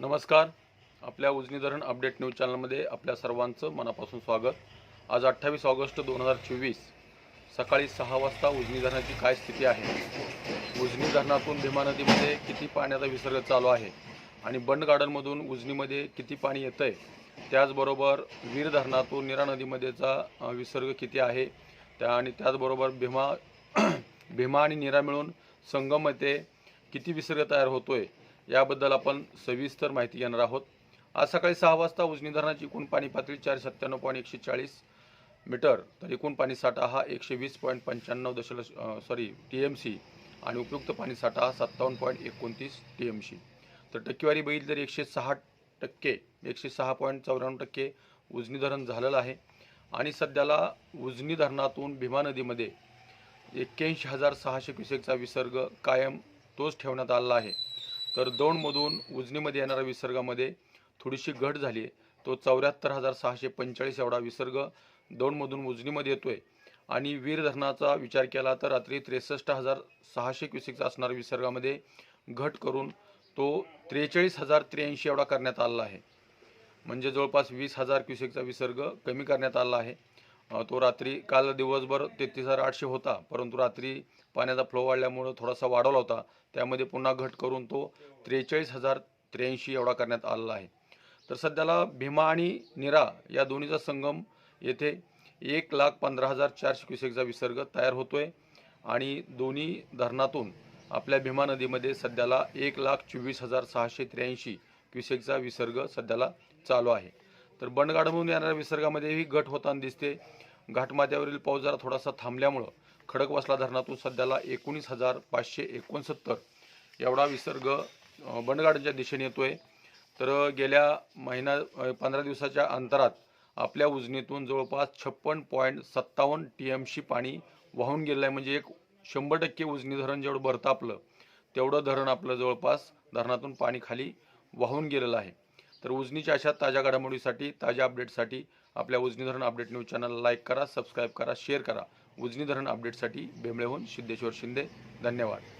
नमस्कार. आपल्या उजनी धरण अपडेट न्यूज चॅनलमध्ये आपल्या सर्वांचं मनापासून स्वागत. आज अठ्ठावीस ऑगस्ट दोन हजार चोवीस सकाळी सहा वाजता उजनी धरणाची काय स्थिती आहे? उजनी धरणातून भीमा नदीमध्ये किती पाण्याचा विसर्ग चालू आहे? आणि बंड गार्डनमधून उजनीमध्ये किती पाणी येतं आहे त्याचबरोबर वीर धरणातून निरा नदीमध्येचा विसर्ग किती आहे? त्या आणि त्याचबरोबर भीमा भीमा आणि निरा मिळून संगम येथे किती विसर्ग तयार होतो आहे याबद्दल आपण सविस्तर माहिती घेणार आहोत. आज सकाळी सहा वाजता उजनी धरणाची एकूण पाणी पातळी चारशे सत्त्याण्णव पॉईंट एकशे चाळीस मीटर तर एकूण पाणी साठा हा एकशे वीस पॉईंट पंच्याण्णव दशलक्ष सॉरी टी एम सी आणि उपयुक्त पाणी साठा हा सत्तावन्न पॉईंट एकोणतीस टी एम सी तर टक्केवारी बघितली तर एकशे सहा टक्के एकशे सहा पॉईंट चौऱ्याण्णव टक्के उजनी धरण झालेलं आहे. आणि सध्याला उजनी धरणातून भीमा नदीमध्ये एक्क्याऐंशी हजार सहाशे क्युसेकचा विसर्ग कायम तोच ठेवण्यात आलेला आहे. तर दौंडमधून उजनीमध्ये येणाऱ्या विसर्गामध्ये थोडीशी घट झाली आहे. तो चौऱ्याहत्तर हजार सहाशे पंचेचाळीस एवढा विसर्ग दौंडमधून उजनीमध्ये येतो आहे आणि वीर धरणाचा विचार केला तर रात्री त्रेसष्ट हजार सहाशे क्युसेकचा असणाऱ्या विसर्गामध्ये घट करून तो त्रेचाळीस हजार त्र्याऐंशी एवढा करण्यात आलेला आहे. म्हणजे जवळपास वीस हजार क्युसेकचा विसर्ग कमी करण्यात आला आहे. तो रात्री काल दिवसभर तेहतीस हजार आठशे होता परंतु रात्री पाण्याचा फ्लो वाढल्यामुळं थोडासा वाढवला होता. त्यामध्ये पुन्हा घट करून तो त्रेचाळीस हजार त्र्याऐंशी एवढा करण्यात आलेला आहे. तर सध्याला भीमा आणि निरा या दोन्हीचा संगम येथे एक लाख पंधरा हजार चारशे क्युसेकचा विसर्ग तयार होतोय आणि दोन्ही धरणातून आपल्या भीमा नदीमध्ये सध्याला एक लाख चोवीस हजार सहाशे त्र्याऐंशी क्युसेकचा विसर्ग सध्याला चालू आहे. तर बंडगाडमधून येणाऱ्या विसर्गामध्येही घट होताना दिसते. घाटमाथ्यावरील पाऊस जरा थोडासा थांबल्यामुळं खडकवासला धरणातून सध्याला एकोणीस हजार पाचशे एकोणसत्तर एवढा विसर्ग अ, दिशेने येतो आहे तर गेल्या महिना पंधरा दिवसाच्या अंतरात आपल्या उजनीतून जवळपास छप्पन पॉईंट सत्तावन्न टी एम सी पाणी वाहून गेलं आहे म्हणजे एक शंभर टक्के उजनी धरण जेवढं भरतं आपलं तेवढं धरण आपलं जवळपास धरणातून पाणी खाली वाहून गेलेलं आहे. तर उजनीच्या अशा ताज्या घडामोडीसाठी ताज्या अपडेटसाठी आपल्या उजनी धरण अपडेट न्यूज चॅनलला लाईक करा सबस्क्राईब करा शेअर करा. उजनी धरण अपडेटसाठी बेंबळेहून सिद्धेश्वर शिंदे. धन्यवाद.